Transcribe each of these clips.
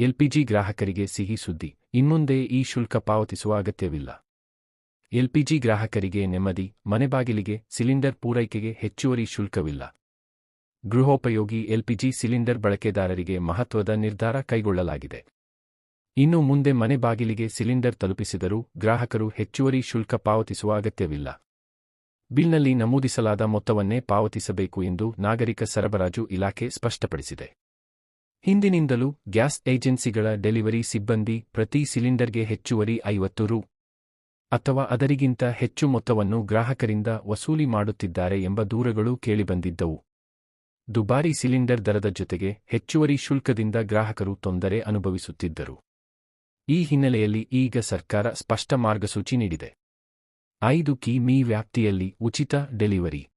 LPG ಗ್ರಾಹಕರಿಗೆ ಸಿಹಿ ಸುದ್ದಿ. ಇನ್ಮುಂದೆ ಈ ಶುಲ್ಕ ಪಾವತಿಸುವ ಅಗತ್ಯವಿಲ್ಲ. ಎಲ್ಪಿಜಿ ಗ್ರಾಹಕರಿಗೆ ನೆಮ್ಮದಿ ಮನೆಬಾಗಿಲಿಗೆ ಸಿಲಿಂಡರ್ ಪೂರೈಕೆಗೆ ಹೆಚ್ಚುವರಿ ಶುಲ್ಕವಿಲ್ಲ. ಗೃಹೋಪಯೋಗಿ ಎಲ್ಪಿಜಿ ಸಿಲಿಂಡರ್ ಬಳಕೆದಾರರಿಗೆ ಮಹತ್ವದ ನಿರ್ಧಾರ ಕೈಗೊಳ್ಳಲಾಗಿದೆ. ಇನ್ನು ಮುಂದೆ ಮನೆ ಬಾಗಿಲಿಗೆ ಸಿಲಿಂಡರ್ ತಲುಪಿಸಿದರೂ ಗ್ರಾಹಕರು ಹೆಚ್ಚುವರಿ ಶುಲ್ಕ ಪಾವತಿಸುವ ಅಗತ್ಯವಿಲ್ಲ. ಬಿಲ್ನಲ್ಲಿ ನಮೂದಿಸಲಾದ ಮೊತ್ತವನ್ನೇ ಪಾವತಿಸಬೇಕು ಎಂದು ನಾಗರಿಕ ಸರಬರಾಜು ಇಲಾಖೆ ಸ್ಪಷ್ಟಪಡಿಸಿದೆ. ಹಿಂದಿನಿಂದಲೂ ಗ್ಯಾಸ್ ಏಜೆನ್ಸಿಗಳ ಡೆಲಿವರಿ ಸಿಬ್ಬಂದಿ ಪ್ರತಿ ಸಿಲಿಂಡರ್ಗೆ ಹೆಚ್ಚುವರಿ ಐವತ್ತು ರು ಅಥವಾ ಅದರಿಗಿಂತ ಹೆಚ್ಚು ಮೊತ್ತವನ್ನು ಗ್ರಾಹಕರಿಂದ ವಸೂಲಿ ಮಾಡುತ್ತಿದ್ದಾರೆ ಎಂಬ ದೂರುಗಳು ಕೇಳಿಬಂದಿದ್ದವು. ದುಬಾರಿ ಸಿಲಿಂಡರ್ ದರದ ಜೊತೆಗೆ ಹೆಚ್ಚುವರಿ ಶುಲ್ಕದಿಂದ ಗ್ರಾಹಕರು ತೊಂದರೆ ಅನುಭವಿಸುತ್ತಿದ್ದರು. ಈ ಹಿನ್ನೆಲೆಯಲ್ಲಿ ಈಗ ಸರ್ಕಾರ ಸ್ಪಷ್ಟ ಮಾರ್ಗಸೂಚಿ ನೀಡಿದೆ. ಐದು ಕಿ ಮೀ ವ್ಯಾಪ್ತಿಯಲ್ಲಿ ಉಚಿತ ಡೆಲಿವರಿ.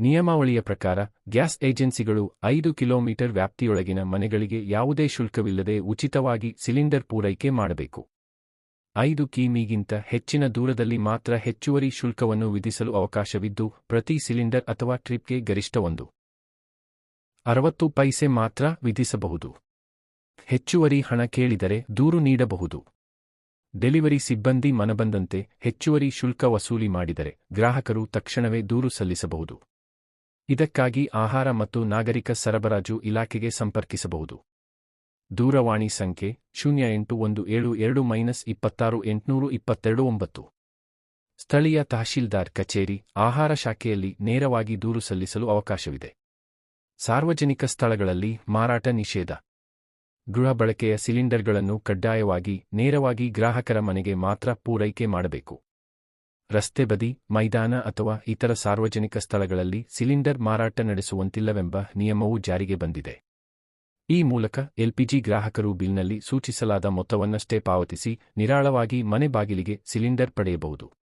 ನಿಯಮಾವಳಿಯ ಪ್ರಕಾರ, ಗ್ಯಾಸ್ ಏಜೆನ್ಸಿಗಳು ಐದು ಕಿಲೋಮೀಟರ್ ವ್ಯಾಪ್ತಿಯೊಳಗಿನ ಮನೆಗಳಿಗೆ ಯಾವುದೇ ಶುಲ್ಕವಿಲ್ಲದೆ ಉಚಿತವಾಗಿ ಸಿಲಿಂಡರ್ ಪೂರೈಕೆ ಮಾಡಬೇಕು. ಐದು ಕಿಮಿಗಿಂತ ಹೆಚ್ಚಿನ ದೂರದಲ್ಲಿ ಮಾತ್ರ ಹೆಚ್ಚುವರಿ ಶುಲ್ಕವನ್ನು ವಿಧಿಸಲು ಅವಕಾಶವಿದ್ದು, ಪ್ರತಿ ಸಿಲಿಂಡರ್ ಅಥವಾ ಟ್ರಿಪ್ಗೆ ಗರಿಷ್ಠ ಒಂದು ಅರವತ್ತು ಪೈಸೆ ಮಾತ್ರ ವಿಧಿಸಬಹುದು. ಹೆಚ್ಚುವರಿ ಹಣ ಕೇಳಿದರೆ ದೂರು ನೀಡಬಹುದು. ಡೆಲಿವರಿ ಸಿಬ್ಬಂದಿ ಮನಬಂದಂತೆ ಹೆಚ್ಚುವರಿ ಶುಲ್ಕ ವಸೂಲಿ ಮಾಡಿದರೆ ಗ್ರಾಹಕರು ತಕ್ಷಣವೇ ದೂರು ಸಲ್ಲಿಸಬಹುದು. ಇದಕ್ಕಾಗಿ ಆಹಾರ ಮತ್ತು ನಾಗರಿಕ ಸರಬರಾಜು ಇಲಾಖೆಗೆ ಸಂಪರ್ಕಿಸಬಹುದು. ದೂರವಾಣಿ ಸಂಖ್ಯೆ ಶೂನ್ಯ ಎಂಟು ಒಂದು ಏಳು ಎರಡು ಮೈನಸ್ ಇಪ್ಪತ್ತಾರು ಎಂಟುನೂರು ಇಪ್ಪತ್ತೆರಡು ಒಂಬತ್ತು. ಸ್ಥಳೀಯ ತಹಶೀಲ್ದಾರ್ ಕಚೇರಿ, ಆಹಾರ ಶಾಖೆಯಲ್ಲಿ ನೇರವಾಗಿ ದೂರು ಸಲ್ಲಿಸಲು ಅವಕಾಶವಿದೆ. ಸಾರ್ವಜನಿಕ ಸ್ಥಳಗಳಲ್ಲಿ ಮಾರಾಟ ನಿಷೇಧ. ಗೃಹ ಬಳಕೆಯ ಸಿಲಿಂಡರ್ಗಳನ್ನು ಕಡ್ಡಾಯವಾಗಿ, ನೇರವಾಗಿ ಗ್ರಾಹಕರ ಮನೆಗೆ ಮಾತ್ರ ಪೂರೈಕೆ ಮಾಡಬೇಕು. ರಸ್ತೆ ಬದಿ, ಮೈದಾನ ಅಥವಾ ಇತರ ಸಾರ್ವಜನಿಕ ಸ್ಥಳಗಳಲ್ಲಿ ಸಿಲಿಂಡರ್ ಮಾರಾಟ ನಡೆಸುವಂತಿಲ್ಲವೆಂಬ ನಿಯಮವೂ ಜಾರಿಗೆ ಬಂದಿದೆ. ಈ ಮೂಲಕ ಎಲ್ಪಿಜಿ ಗ್ರಾಹಕರು ಬಿಲ್ನಲ್ಲಿ ಸೂಚಿಸಲಾದ ಮೊತ್ತವನ್ನಷ್ಟೇ ಪಾವತಿಸಿ, ನಿರಾಳವಾಗಿ ಮನೆ ಬಾಗಿಲಿಗೆ ಸಿಲಿಂಡರ್ ಪಡೆಯಬಹುದು.